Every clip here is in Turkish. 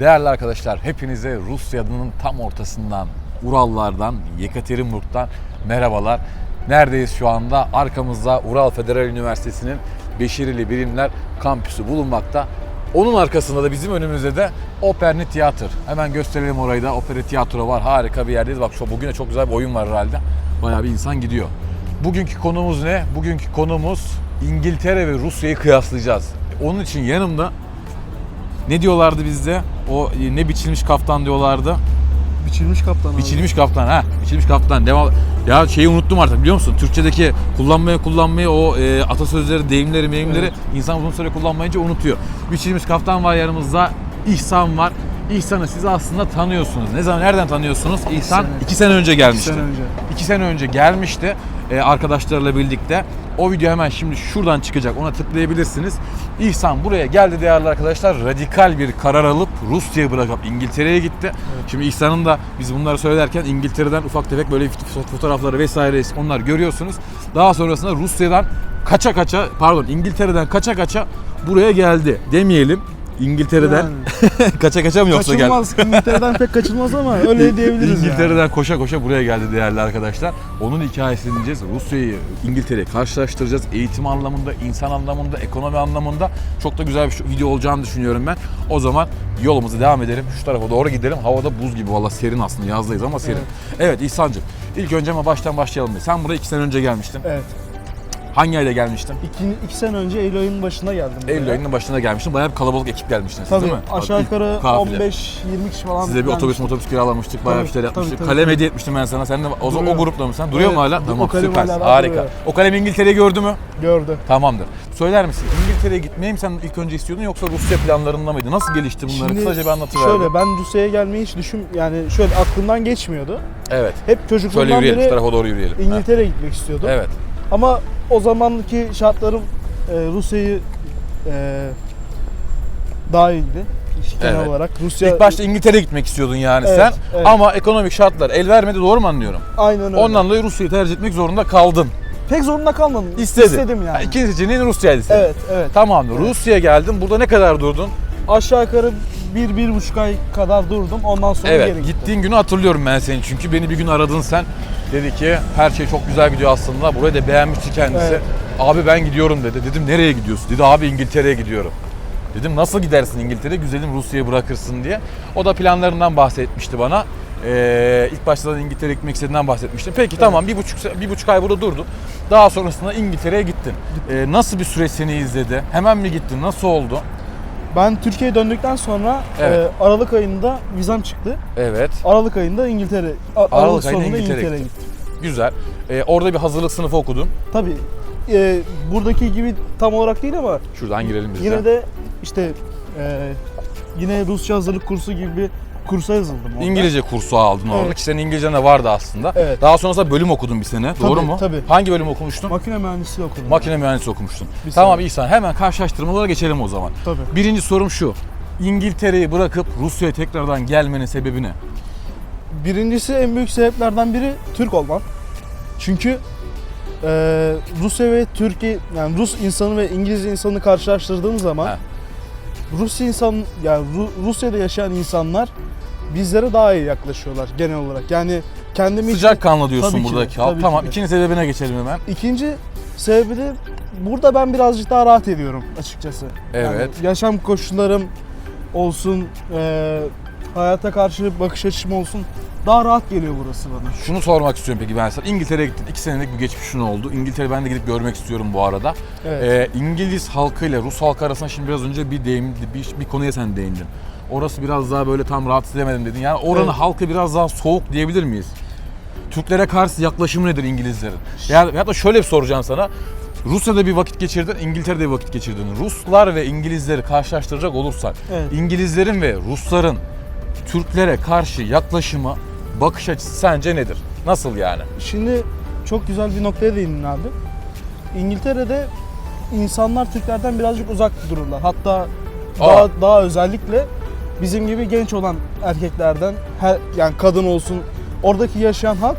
Değerli arkadaşlar, hepinize Rusya'nın tam ortasından, Urallardan, Yekaterinburg'dan merhabalar. Neredeyiz şu anda? Arkamızda Ural Federal Üniversitesi'nin Beşirili Bilimler Kampüsü bulunmakta. Onun arkasında da bizim önümüzde de Operni Tiyatr. Hemen gösterelim orayı da. Opera Tiyatro var. Harika bir yerdeyiz. Bak şu bugüne çok güzel bir oyun var herhalde. Bayağı bir insan gidiyor. Bugünkü konumuz ne? Bugünkü konumuz İngiltere ve Rusya'yı kıyaslayacağız. Onun için yanımda ne diyorlardı bizde? O e, ne biçilmiş kaftan diyorlardı. Biçilmiş kaptan abi. Biçilmiş kaftan ha. Biçilmiş kaftan. Devam. Ya şeyi unuttum artık biliyor musun? Türkçedeki kullanmaya kullanmayı o e, atasözleri, deyimleri, meyimleri Evet. insan uzun süre kullanmayınca unutuyor. Biçilmiş kaftan var yanımızda. İhsan var. İhsan'ı siz aslında tanıyorsunuz. Ne zaman nereden tanıyorsunuz? İhsan sene. iki sene önce gelmişti. sene önce. İki sene önce gelmişti e, arkadaşlarla birlikte. O video hemen şimdi şuradan çıkacak. Ona tıklayabilirsiniz. İhsan buraya geldi değerli arkadaşlar. Radikal bir karar alıp Rusya'yı bırakıp İngiltere'ye gitti. Şimdi İhsan'ın da biz bunları söylerken İngiltere'den ufak tefek böyle foto- fotoğrafları vesaire onlar görüyorsunuz. Daha sonrasında Rusya'dan kaça kaça pardon İngiltere'den kaça kaça buraya geldi demeyelim. İngiltere'den kaça kaça mı yoksa geldi? Kaçılmaz. İngiltere'den pek kaçılmaz ama öyle diyebiliriz İngiltere'den yani. koşa koşa buraya geldi değerli arkadaşlar. Onun hikayesini dinleyeceğiz. Rusya'yı İngiltere'ye karşılaştıracağız. Eğitim anlamında, insan anlamında, ekonomi anlamında çok da güzel bir video olacağını düşünüyorum ben. O zaman yolumuza devam edelim. Şu tarafa doğru gidelim. Havada buz gibi valla serin aslında yazdayız ama serin. Evet, İhsan'cığım ilk önce ama baştan başlayalım. Sen buraya iki sene önce gelmiştin. Evet. Hangi ayda gelmiştin? İki, iki sene önce Eylül ayının başında geldim. buraya. Eylül ayının başında gelmiştin. Bayağı bir kalabalık ekip gelmiştiniz Tabii değil mi? aşağı yukarı kafile. 15-20 kişi falan. Size bir otobüs otobüs kiralamıştık. Bayağı bir şeyler yapmıştık. tabii, kalem tabii. hediye etmiştim ben sana. Sen de o, o Duruyor. grupta mısın? Duruyor mu Evet, hala? o Tamam kalem hala Harika. duruyor. O kalem İngiltere'yi gördü mü? Gördü. Tamamdır. Söyler misin? İngiltere'ye gitmeyi mi sen ilk önce istiyordun yoksa Rusya planlarında mıydı? Nasıl gelişti bunları? Şimdi Kısaca bir anlatıver. Şöyle ben Rusya'ya gelmeyi hiç düşün yani şöyle aklımdan geçmiyordu. Evet. Hep çocukluğumdan beri tarafa doğru yürüyelim. İngiltere'ye gitmek istiyordum. Evet. Ama o zamanki şartlarım e, Rusya'yı e, daha iyiydi. Genel Evet. olarak. Rusya İlk başta İngiltere'ye gitmek istiyordun yani Evet, sen. evet. Ama ekonomik şartlar el vermedi doğru mu anlıyorum? aynen öyle. Ondan dolayı Rusya'yı tercih etmek zorunda kaldın. Pek zorunda kalmadım. İstedin. İstedim yani. İkinci seçeneğin Rusya'ydı senin. Evet, evet. Tamamdır. Rusya'ya geldin. Burada ne kadar durdun? Aşağı yukarı bir, bir buçuk ay kadar durdum. Ondan sonra Evet, geri gittim. gittiğin günü hatırlıyorum ben seni çünkü beni bir gün aradın sen. Dedi ki her şey çok güzel gidiyor aslında. Burayı da beğenmişti kendisi. Evet. Abi ben gidiyorum dedi. Dedim nereye gidiyorsun? Dedi abi İngiltere'ye gidiyorum. Dedim nasıl gidersin İngiltere? Güzelim Rusya'yı bırakırsın diye. O da planlarından bahsetmişti bana. Ee, ilk başta da İngiltere'ye gitmek istediğinden bahsetmişti. Peki tamam bir buçuk, bir buçuk ay burada durdun. Daha sonrasında İngiltere'ye gittin. Ee, nasıl bir süreç seni izledi? Hemen mi gittin? Nasıl oldu? Ben Türkiye'ye döndükten sonra Evet. e, Aralık ayında vizem çıktı. Evet. Aralık ayında İngiltere, A- Aralık, Aralık ayında sonunda İngiltere'ye İngiltere'ye gittim. Güzel. Ee, orada bir hazırlık sınıfı okudun. Tabii e, buradaki gibi tam olarak değil ama Şuradan girelim biz yine de işte e, yine Rusça hazırlık kursu gibi bir kursa yazıldım. orada. İngilizce kursu aldın orada. Evet. Ki senin İngilizcen de vardı aslında. Evet. Daha sonrasında bölüm okudun bir sene. Tabii, Doğru mu? tabii. Hangi bölüm okumuştun? Makine mühendisliği okudum. Makine mühendisi okumuştun. Bir tamam sene. İhsan hemen karşılaştırmalara geçelim o zaman. Tabii. Birinci sorum şu. İngiltere'yi bırakıp Rusya'ya tekrardan gelmenin sebebi ne? Birincisi en büyük sebeplerden biri Türk olmam. Çünkü e, Rusya ve Türkiye yani Rus insanı ve İngiliz insanı karşılaştırdığım zaman He. Rus insan yani Ru- Rusya'da yaşayan insanlar bizlere daha iyi yaklaşıyorlar genel olarak. Yani kendimi Sıcak kanlı diyorsun Tabii ki de, buradaki halk. tabii Tamam ki de. ikinci sebebine geçelim hemen. İkinci sebebi de burada ben birazcık daha rahat ediyorum açıkçası. Yani Evet. yaşam koşullarım olsun, e, hayata karşı bakış açım olsun daha rahat geliyor burası bana. Şunu sormak istiyorum peki ben sana. İngiltere'ye gittin. iki senelik bir geçmişin oldu. İngiltere ben de gidip görmek istiyorum bu arada. Evet. Ee, İngiliz halkıyla Rus halkı arasında şimdi biraz önce bir deyim, bir, bir konuya sen değindin. Orası biraz daha böyle tam rahatsız edemedim dedin. Yani oranın Evet. halkı biraz daha soğuk diyebilir miyiz? Türklere karşı yaklaşımı nedir İngilizlerin? Yani hatta şöyle bir soracağım sana. Rusya'da bir vakit geçirdin, İngiltere'de bir vakit geçirdin. Ruslar ve İngilizleri karşılaştıracak olursak, Evet. İngilizlerin ve Rusların Türklere karşı yaklaşımı, bakış açısı sence nedir? Nasıl yani? Şimdi çok güzel bir noktaya değindin abi. İngiltere'de insanlar Türklerden birazcık uzak dururlar. Hatta daha, daha özellikle bizim gibi genç olan erkeklerden her yani kadın olsun oradaki yaşayan halk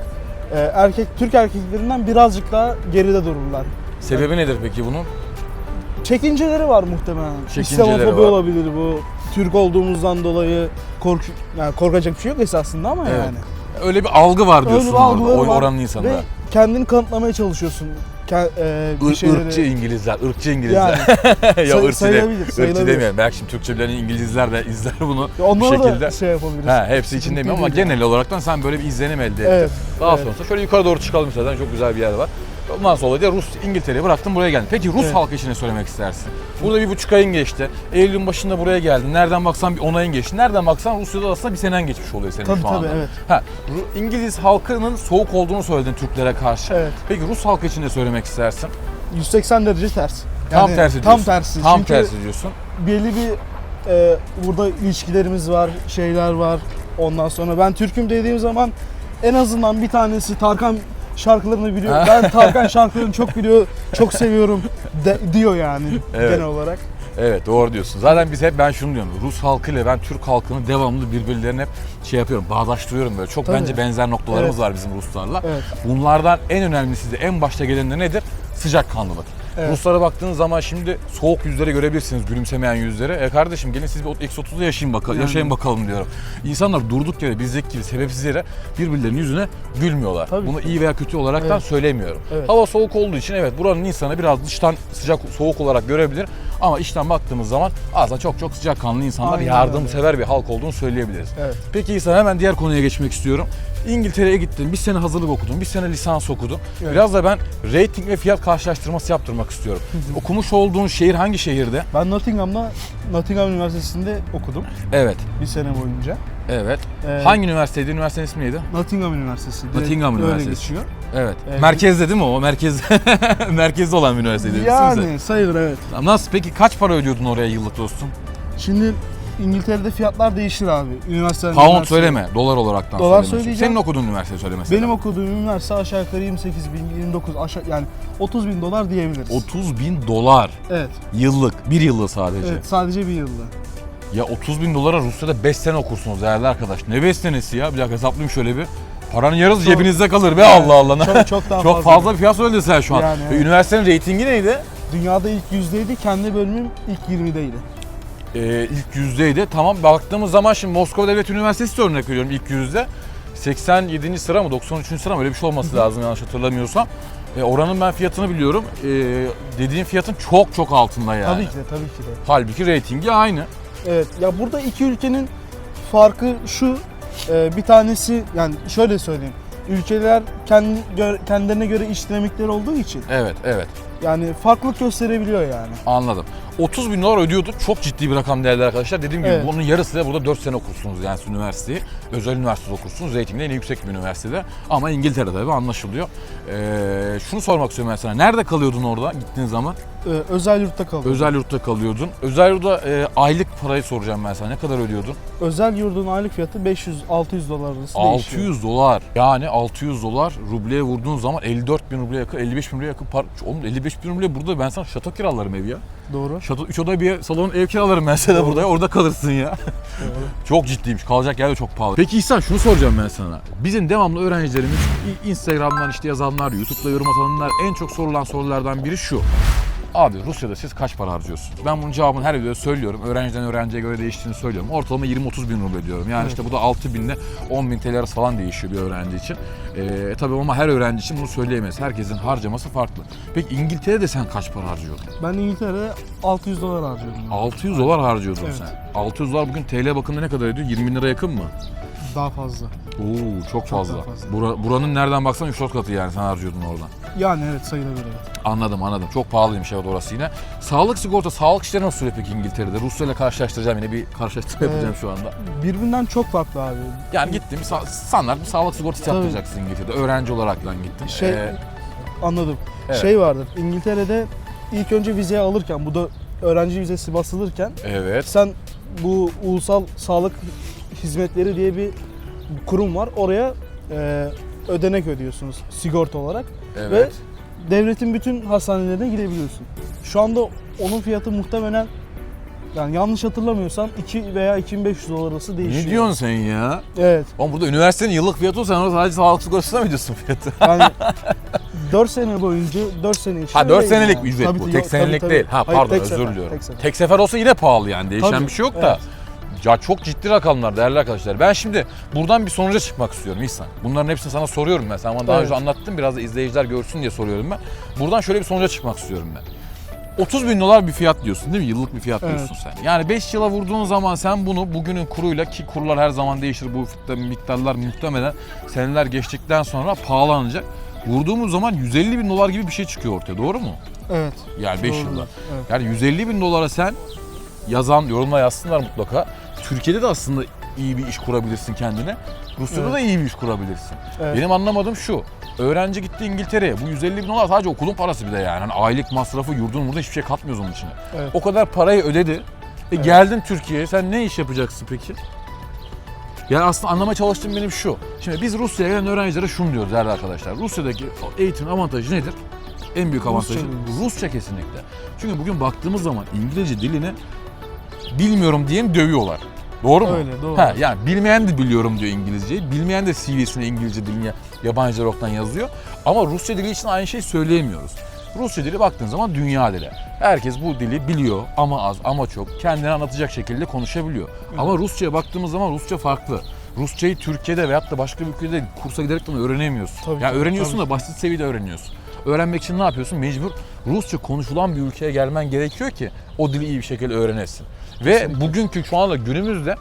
e, erkek Türk erkeklerinden birazcık daha geride dururlar. Sebebi nedir peki bunun? Çekinceleri var muhtemelen. Çekinceleri İslamofobi var. olabilir bu. Türk olduğumuzdan dolayı kork yani korkacak bir şey yok esasında ama Evet. yani. Öyle bir algı var Öyle diyorsun bir orada, algıları var oranın insanında. Ve kendini kanıtlamaya çalışıyorsun. Ke- e, bir Ir- şeyleri. ırkçı İngilizler, ırkçı İngilizler. Yani ya say- ırkçı, de, sayılabilir, ırkçı sayılabilir. demeyelim. Belki şimdi Türkçe bilen İngilizler de izler bunu. onlara bu şekilde. da şey yapabiliriz. Ha, hepsi için Sıkıntı ama değil yani. genel olaraktan sen böyle bir izlenim elde ettin. Evet. Daha evet. sonrasında şöyle yukarı doğru çıkalım zaten çok güzel bir yer var. Ondan sonra da Rus, İngiltere'yi bıraktın buraya geldin. Peki Rus Evet. halkı için ne söylemek istersin? Burada bir buçuk ayın geçti. Eylül'ün başında buraya geldin. Nereden baksan bir on ayın geçti. Nereden baksan Rusya'da aslında bir senen geçmiş oluyor senin Tabii şu anda. tabii evet. Ha, İngiliz halkının soğuk olduğunu söyledin Türklere karşı. Evet. Peki Rus halkı için ne söylemek istersin? 180 derece ters. tam Yani tersi Tam diyorsun. tersi. Tam Çünkü tersi diyorsun. belli bir e, burada ilişkilerimiz var, şeyler var. Ondan sonra ben Türk'üm dediğim zaman en azından bir tanesi Tarkan şarkılarını biliyor. ben Tarkan şarkılarını çok biliyor, çok seviyorum de- diyor yani Evet. genel olarak. Evet doğru diyorsun. Zaten biz hep ben şunu diyorum. Rus halkıyla ben Türk halkını devamlı birbirlerine hep şey yapıyorum. Bağdaştırıyorum böyle. Çok Tabii. bence benzer noktalarımız Evet. var bizim Ruslarla. Evet. Bunlardan en önemlisi de en başta gelen de nedir? Sıcakkanlılık. Evet. Ruslara baktığınız zaman şimdi soğuk yüzleri görebilirsiniz, gülümsemeyen yüzleri. E kardeşim gelin siz bir eksi 30'da yaşayın bakalım, Yani. yaşayın bakalım diyorum. İnsanlar durduk yere bizdeki gibi sebepsiz yere birbirlerinin yüzüne gülmüyorlar. Tabii Bunu ki. iyi veya kötü olaraktan Evet. söylemiyorum. Evet. Hava soğuk olduğu için evet buranın insanı biraz dıştan sıcak soğuk olarak görebilir. Ama içten baktığımız zaman aslında çok çok sıcakkanlı insanlar, Aynen yardımsever bir halk olduğunu söyleyebiliriz. Evet. Peki İhsan hemen diğer konuya geçmek istiyorum. İngiltere'ye gittin, bir sene hazırlık okudun, bir sene lisans okudun. Evet. Biraz da ben rating ve fiyat karşılaştırması yaptırmak istiyorum. Okumuş olduğun şehir hangi şehirde? Ben Nottingham'da Nottingham Üniversitesi'nde okudum Evet, bir sene boyunca. evet. Ee, hangi üniversiteydi? Üniversitenin ismi neydi? Nottingham Üniversitesi. Nottingham öyle Üniversitesi. geçiyor. Evet. Evet. Merkezde değil mi o? Merkez merkezde olan bir üniversiteydi. Yani sayılır evet. Nasıl peki kaç para ödüyordun oraya yıllık dostum? Şimdi İngiltere'de fiyatlar değişir abi. Üniversite Pound söyleme, dolar olaraktan Dolar söyleyeceğim. Senin okuduğun üniversite söyle mesela. Benim okuduğum üniversite aşağı yukarı 28 bin, 29 aşağı yani 30 bin dolar diyebiliriz. 30 bin dolar Evet, yıllık, bir yıllık sadece. evet sadece bir yılda. Ya 30 bin dolara Rusya'da 5 sene okursunuz değerli arkadaş. Ne 5 senesi ya? Bir dakika hesaplayayım şöyle bir. Paranın yarısı Çok- cebinizde kalır be Evet, Allah Allah. Çok çok daha Çok fazla. fazla bir fiyat söyledin sen şu an. Yani, Ve evet. Üniversitenin reytingi neydi? Dünyada ilk yüzdeydi, kendi bölümüm ilk 20'deydi. Ee, ilk yüzdeydi. Tamam baktığımız zaman şimdi Moskova Devlet Üniversitesi de örnek veriyorum ilk yüzde. 87. sıra mı 93. sıra mı öyle bir şey olması lazım yanlış hatırlamıyorsam. E, oranın ben fiyatını biliyorum. E, dediğin fiyatın çok çok altında yani. Tabii ki de, tabii ki de. Halbuki reytingi aynı. Evet, ya burada iki ülkenin farkı şu, e, bir tanesi yani şöyle söyleyeyim. Ülkeler kendi gö- kendilerine göre iş dinamikleri olduğu için Evet, evet. yani farklılık gösterebiliyor yani. Anladım. 30 bin dolar ödüyorduk. Çok ciddi bir rakam değerli arkadaşlar. Dediğim gibi Evet. bunun yarısı da burada 4 sene okursunuz yani siz üniversiteyi. Özel üniversitede okursunuz. Reytingde en yüksek bir üniversitede. Ama İngiltere'de tabii anlaşılıyor. Ee, şunu sormak istiyorum ben sana. Nerede kalıyordun orada gittiğin zaman? E, özel yurtta kalıyor. Özel yurtta kalıyordun. Özel yurda e, aylık parayı soracağım ben sana. Ne kadar ödüyordun? Özel yurdun aylık fiyatı 500-600 dolar arası değişiyor. 600 dolar. Yani 600 dolar rubleye vurduğun zaman 54 bin rubleye yakın, 55 bin rubleye yakın para. Oğlum 55 bin ruble burada ben sana şato kiralarım ev ya. Doğru. Şato, 3 oda bir salon ev kiralarım ben sana Doğru. burada. Orada kalırsın ya. Doğru. Çok ciddiymiş. Kalacak yer de çok pahalı. Peki İhsan şunu soracağım ben sana. Bizim devamlı öğrencilerimiz Instagram'dan işte yazanlar, YouTube'da yorum atanlar en çok sorulan sorulardan biri şu. Abi Rusya'da siz kaç para harcıyorsunuz? Ben bunun cevabını her videoda söylüyorum. Öğrenciden öğrenciye göre değiştiğini söylüyorum. Ortalama 20-30 bin ruble diyorum. Yani Evet. işte bu da 6 binle 10 bin TL arası falan değişiyor bir öğrenci için. Ee, tabii ama her öğrenci için bunu söyleyemeyiz. Herkesin harcaması farklı. Peki İngiltere'de sen kaç para harcıyordun? Ben İngiltere'de 600 dolar harcıyordum. 600 dolar harcıyordun Evet. sen. 600 dolar bugün TL bakımında ne kadar ediyor? 20 bin lira yakın mı? Daha fazla. Oo çok, fazla. daha fazla. Bura- buranın nereden baksan 3-4 katı yani sen harcıyordun oradan. Yani evet sayılabilir. evet. Anladım anladım. Çok pahalıymış evet orası yine. Sağlık sigorta, sağlık işleri nasıl sürüyor peki İngiltere'de? Rusya ile karşılaştıracağım yine bir karşılaştırma yapacağım şu anda. Birbirinden çok farklı abi. Yani gittim sa- standart bir sağlık sigortası Tabii. yaptıracaksın İngiltere'de. Öğrenci olarak lan gittim. Şey Ee, anladım. evet. Şey vardır. İngiltere'de ilk önce vizeyi alırken bu da öğrenci vizesi basılırken evet. sen bu ulusal sağlık hizmetleri diye bir kurum var. Oraya e, ödenek ödüyorsunuz sigorta olarak. Evet. Devletin bütün hastanelerine gidebiliyorsun. Şu anda onun fiyatı muhtemelen yani yanlış hatırlamıyorsam 2 veya 2500 dolar arası değişiyor. Ne diyorsun sen ya? Evet. Oğlum burada üniversitenin yıllık fiyatı olsa sen sadece sağlık sigortasına mı ödüyorsun fiyatı? Yani 4 sene boyunca 4 sene için Ha 4 öyleydi senelik yani. bir ücret Tabii bu. Tek yok, senelik tabii, değil. tabii. Ha Hayır, pardon tek özür sefer, diliyorum. tek sefer. Tek sefer olsa yine pahalı yani. Değişen Tabii, bir şey yok da. Ya çok ciddi rakamlar değerli arkadaşlar. Ben şimdi buradan bir sonuca çıkmak istiyorum İhsan. Bunların hepsini sana soruyorum ben. Sen bana daha Evet. önce anlattın biraz da izleyiciler görsün diye soruyorum ben. Buradan şöyle bir sonuca çıkmak istiyorum ben. 30 bin dolar bir fiyat diyorsun değil mi? Yıllık bir fiyat Evet. diyorsun sen. Yani 5 yıla vurduğun zaman sen bunu bugünün kuruyla ki kurlar her zaman değişir bu miktarlar muhtemelen seneler geçtikten sonra pahalanacak. Vurduğumuz zaman 150 bin dolar gibi bir şey çıkıyor ortaya doğru mu? Evet. Yani 5 Doğru. yılda. Evet. Yani 150 bin dolara sen yazan, yorumla yazsınlar mutlaka. Türkiye'de de aslında iyi bir iş kurabilirsin kendine. Rusya'da Evet. da iyi bir iş kurabilirsin. Evet. Benim anlamadığım şu. Öğrenci gitti İngiltere'ye. Bu 150 bin dolar sadece okulun parası bir de yani. Hani aylık masrafı, yurdun burada hiçbir şey katmıyoruz onun içine. Evet. O kadar parayı ödedi. E Evet. geldin Türkiye'ye. Sen ne iş yapacaksın peki? Yani aslında anlamaya çalıştığım benim şu. Şimdi biz Rusya'ya gelen öğrencilere şunu diyoruz değerli arkadaşlar. Rusya'daki eğitimin avantajı nedir? En büyük avantajı Rusça Rusça, kesinlikle. Çünkü bugün baktığımız zaman İngilizce dilini bilmiyorum diye dövüyorlar. Doğru mu? Öyle, doğru. Ha, yani bilmeyen de biliyorum diyor İngilizceyi. Bilmeyen de CV'sine İngilizce dilini yabancı olaraktan yazıyor. Ama Rusça dili için aynı şeyi söyleyemiyoruz. Rusça dili baktığın zaman dünya dili. Herkes bu dili biliyor ama az ama çok kendini anlatacak şekilde konuşabiliyor. Ama Rusça'ya baktığımız zaman Rusça farklı. Rusçayı Türkiye'de veyahut da başka bir ülkede kursa giderekten öğrenemiyorsun. Tabii ya ki, öğreniyorsun tabii da basit seviyede öğreniyorsun. Öğrenmek için ne yapıyorsun? Mecbur Rusça konuşulan bir ülkeye gelmen gerekiyor ki o dili iyi bir şekilde öğrenesin. Ve bugünkü şu anda günümüzde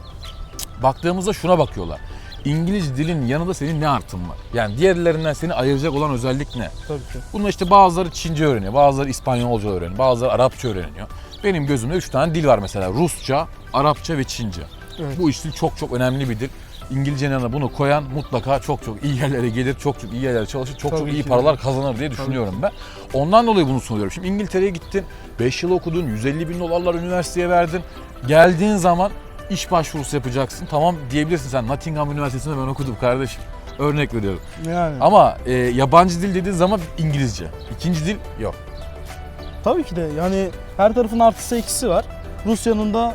baktığımızda şuna bakıyorlar. İngiliz dilin yanında senin ne artın var? Yani diğerlerinden seni ayıracak olan özellik ne? Tabii ki. Bunun işte bazıları Çince öğreniyor, bazıları İspanyolca öğreniyor, bazıları Arapça öğreniyor. Benim gözümde üç tane dil var mesela. Rusça, Arapça ve Çince. Evet. Bu işte çok çok önemli bir dil. İngilizcenin yanına bunu koyan mutlaka çok çok iyi yerlere gelir, çok çok iyi yerlere çalışır, çok çok Tabii iyi ki. paralar kazanır diye düşünüyorum ben. Ondan dolayı bunu soruyorum. Şimdi İngiltere'ye gittin, 5 yıl okudun, 150 bin dolarlar üniversiteye verdin. Geldiğin zaman iş başvurusu yapacaksın. Tamam diyebilirsin sen Nottingham Üniversitesi'nde ben okudum kardeşim. Örnek veriyorum. Yani. Ama e, yabancı dil dediğin zaman İngilizce. İkinci dil yok. Tabii ki de yani her tarafın artısı eksisi var. Rusya'nın da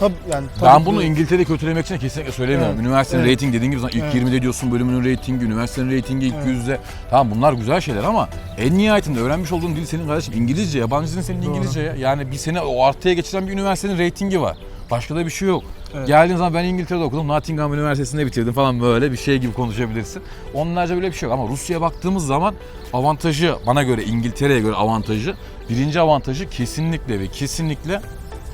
tabii yani tabii ben ki bunu de- İngiltere'yi kötülemek için kesinlikle söylemiyorum. Evet, Üniversitenin evet. reyting dediğin gibi zaman ilk Evet. 20'de diyorsun bölümünün reytingi, üniversitenin reytingi ilk Evet. 100'de. Tamam bunlar güzel şeyler ama en nihayetinde öğrenmiş olduğun dil senin kardeşim İngilizce, yabancı dilin senin Doğru. İngilizce. ya. Yani bir seni o artıya geçiren bir üniversitenin reytingi var. Başka da bir şey yok. Evet. Geldiğin zaman ben İngiltere'de okudum, Nottingham Üniversitesi'nde bitirdim falan böyle bir şey gibi konuşabilirsin. Onlarca böyle bir şey yok ama Rusya'ya baktığımız zaman avantajı bana göre İngiltere'ye göre avantajı birinci avantajı kesinlikle ve kesinlikle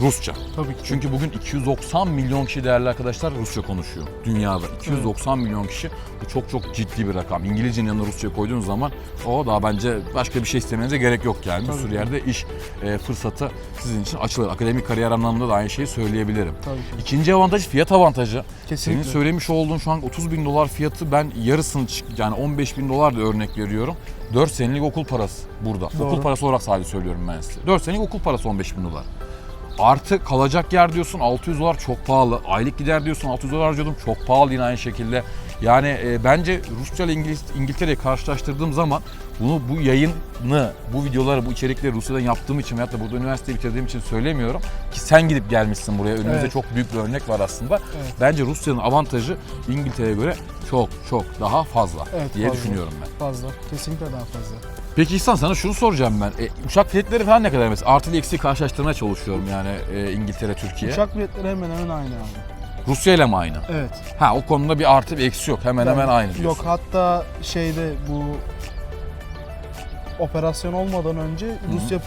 Rusça. tabii ki. Çünkü bugün 290 milyon kişi değerli arkadaşlar Rusça konuşuyor dünyada. 290 milyon kişi bu çok çok ciddi bir rakam. İngilizcenin yanına Rusça koyduğunuz zaman o daha bence başka bir şey istemenize gerek yok yani. Bir Tabii sürü ki. yerde iş e, fırsatı sizin için açılır. Akademik kariyer anlamında da aynı şeyi söyleyebilirim. tabii ki. İkinci avantaj fiyat avantajı. Kesinlikle. Senin söylemiş olduğun şu an 30 bin dolar fiyatı ben yarısını çık- yani 15 bin dolar da örnek veriyorum. 4 senelik okul parası burada. Doğru. Okul parası olarak sadece söylüyorum ben size. 4 senelik okul parası 15 bin dolar. Artı kalacak yer diyorsun 600 dolar çok pahalı. Aylık gider diyorsun 600 dolar harcıyordum çok pahalı yine aynı şekilde. Yani e, bence Rusça ile İngiliz, İngiltere'yi karşılaştırdığım zaman bunu bu yayını, bu videoları, bu içerikleri Rusya'dan yaptığım için veyahut da burada üniversiteyi bitirdiğim için söylemiyorum. Ki sen gidip gelmişsin buraya. Önümüzde Evet. çok büyük bir örnek var aslında. Evet. Bence Rusya'nın avantajı İngiltere'ye göre çok çok daha fazla Evet, diye fazla. düşünüyorum ben. Fazla. Kesinlikle daha fazla. Peki İhsan sana şunu soracağım ben. E, uçak biletleri falan ne kadar mesela? Artı ile eksiği karşılaştırmaya çalışıyorum yani e, İngiltere, Türkiye. Uçak biletleri hemen hemen aynı abi. Rusya ile mi aynı? Evet. Ha o konuda bir artı bir eksi yok. Hemen hemen Yani aynı diyorsun. Yok hatta şeyde bu operasyon olmadan önce Rusya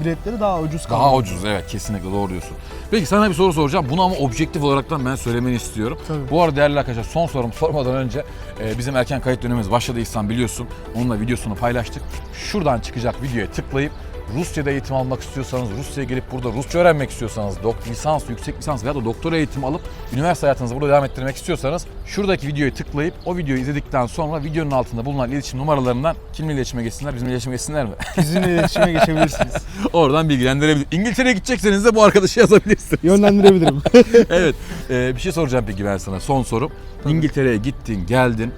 biletleri daha ucuz kaldı. Daha ucuz evet kesinlikle doğru diyorsun. Peki sana bir soru soracağım. Bunu ama objektif olaraktan ben söylemeni istiyorum. Tabii. Bu arada değerli arkadaşlar son sorumu sormadan önce e, bizim erken kayıt dönemimiz başladı İhsan biliyorsun. Onunla videosunu paylaştık. Şuradan çıkacak videoya tıklayıp Rusya'da eğitim almak istiyorsanız, Rusya'ya gelip burada Rusça öğrenmek istiyorsanız, dok- lisans, yüksek lisans veya da doktora eğitimi alıp üniversite hayatınızı burada devam ettirmek istiyorsanız şuradaki videoyu tıklayıp o videoyu izledikten sonra videonun altında bulunan iletişim numaralarından kimle iletişime geçsinler, bizimle iletişime geçsinler mi? Bizimle iletişime geçebilirsiniz. Oradan bilgilendirebilir. İngiltere'ye gidecekseniz de bu arkadaşı yazabilirsiniz. Yönlendirebilirim. evet. e, bir şey soracağım peki ben sana. Son sorum. İngiltere'ye gittin, geldin.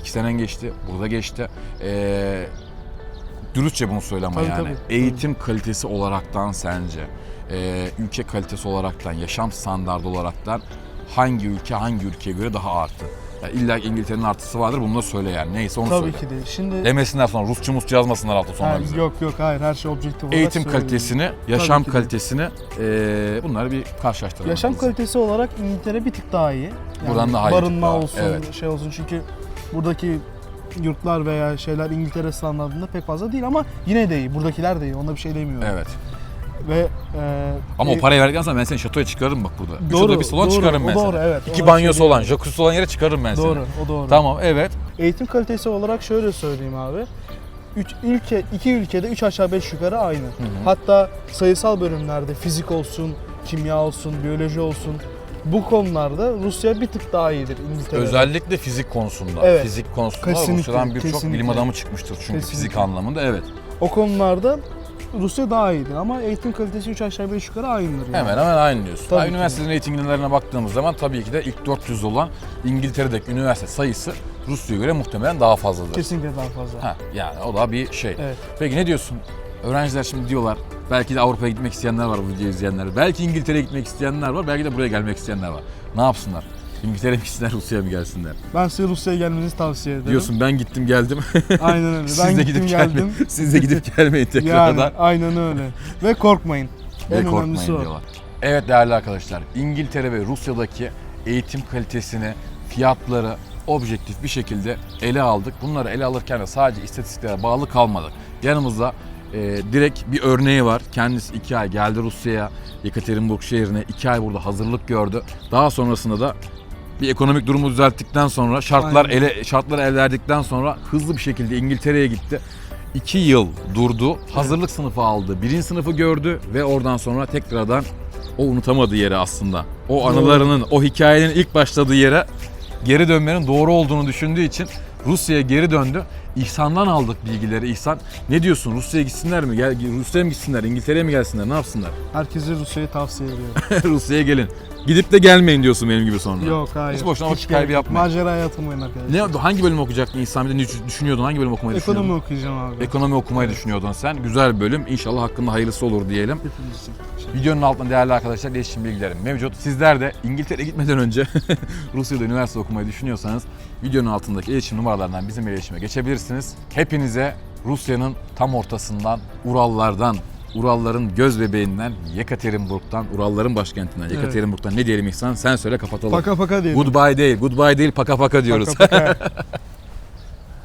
İki senen geçti, burada geçti. E, dürüstçe bunu söyle ama Tabii, yani. tabii. Eğitim kalitesi olaraktan sence, e, ülke kalitesi olaraktan, yaşam standardı olaraktan hangi ülke hangi ülkeye göre daha artı? Ya illa İngiltere'nin artısı vardır bunu da söyle yani. Neyse onu Tabii söyle. ki değil. Şimdi Demesinler sonra Rusçu musçu yazmasınlar altı sonra Ha, bize. yok yok hayır her şey objektif olarak Eğitim kalitesini, yaşam de. kalitesini eee bunları bir karşılaştıralım. Yaşam kalitesi olarak İngiltere bir tık daha iyi. Yani Buradan daha iyi, Barınma daha- olsun, evet. şey olsun çünkü buradaki yurtlar veya şeyler İngiltere standartında pek fazla değil ama yine de iyi. Buradakiler de iyi. Ona bir şey demiyorum. Evet. Ve e, Ama e, o parayı verdikten sonra ben seni şatoya çıkarırım bak burada. Üç Doğru, oda bir salon doğru, çıkarırım ben o doğru, seni. evet. İki Ona banyosu şey olan, jacuzzi olan yere çıkarırım ben seni. Doğru, o doğru. Tamam evet. Eğitim kalitesi olarak şöyle söyleyeyim abi. Üç, ülke, iki ülkede 3 aşağı 5 yukarı aynı. Hatta sayısal bölümlerde fizik olsun, kimya olsun, biyoloji olsun bu konularda Rusya bir tık daha iyidir İngiltere. Özellikle fizik konusunda. Evet. Fizik konusunda Kesinlikle, Rusya'dan birçok bilim adamı çıkmıştır çünkü Kesinlikle. fizik anlamında evet. O konularda Rusya daha iyidir ama eğitim kalitesi 3 aşağı 5 yukarı aynıdır. Yani. Hemen hemen aynı diyorsun. Tabii Ha, ki. üniversitelerin eğitimlerine baktığımız zaman tabii ki de ilk 400 olan İngiltere'deki üniversite sayısı Rusya'ya göre muhtemelen daha fazladır. Kesinlikle daha fazla. Ha, yani o da bir şey. Evet. Peki ne diyorsun? Öğrenciler şimdi diyorlar, belki de Avrupa'ya gitmek isteyenler var bu videoyu izleyenler. Belki İngiltere'ye gitmek isteyenler var, belki de buraya gelmek isteyenler var. Ne yapsınlar? İngiltere'ye mi gitsinler, Rusya'ya mı gelsinler? Ben size Rusya'ya gelmenizi tavsiye ederim. Diyorsun ben gittim geldim. Aynen öyle. Siz ben de gittim gidip geldim. gelmeyin. Siz de gidip gelmeyin yani tekrardan. aynen öyle. Ve korkmayın. Ve en korkmayın önemlisi o. diyorlar. Evet değerli arkadaşlar, İngiltere ve Rusya'daki eğitim kalitesini, fiyatları objektif bir şekilde ele aldık. Bunları ele alırken de sadece istatistiklere bağlı kalmadık. Yanımızda e, direkt bir örneği var. Kendisi iki ay geldi Rusya'ya, Yekaterinburg şehrine. iki ay burada hazırlık gördü. Daha sonrasında da bir ekonomik durumu düzelttikten sonra şartlar Aynen. ele şartlar el verdikten sonra hızlı bir şekilde İngiltere'ye gitti. 2 yıl durdu. Hazırlık sınıfı aldı. Birinci sınıfı gördü ve oradan sonra tekrardan o unutamadığı yere aslında. O anılarının, o hikayenin ilk başladığı yere geri dönmenin doğru olduğunu düşündüğü için Rusya'ya geri döndü. İhsan'dan aldık bilgileri. İhsan ne diyorsun? Rusya'ya gitsinler mi? Gel, Rusya'ya mı gitsinler? İngiltere'ye mi gelsinler? Ne yapsınlar? Herkese Rusya'yı tavsiye ediyorum. Rusya'ya gelin. Gidip de gelmeyin diyorsun benim gibi sonra. Yok hayır. Hiç boşuna vakit kaybı yapmayın. Maceraya atılmayın arkadaşlar. Ne hangi bölüm okuyacaktın İhsan? Bir de düşünüyordun? Hangi bölüm okumayı Ekonomi düşünüyordun? okuyacağım abi. Ekonomi okumayı düşünüyordun sen. Güzel bir bölüm. İnşallah hakkında hayırlısı olur diyelim. Hepimiz için. Videonun altında değerli arkadaşlar iletişim bilgilerim mevcut. Sizler de İngiltere'ye gitmeden önce Rusya'da üniversite okumayı düşünüyorsanız videonun altındaki iletişim numaralarından bizim iletişime geçebilirsiniz. Hepinize Rusya'nın tam ortasından, Urallardan, Uralların göz bebeğinden, Yekaterinburg'dan, Uralların başkentinden. Yekaterinburg'dan ne diyelim İhsan? Sen söyle kapatalım. Paka paka diyelim. Goodbye değil, goodbye değil, paka paka diyoruz. Paka paka.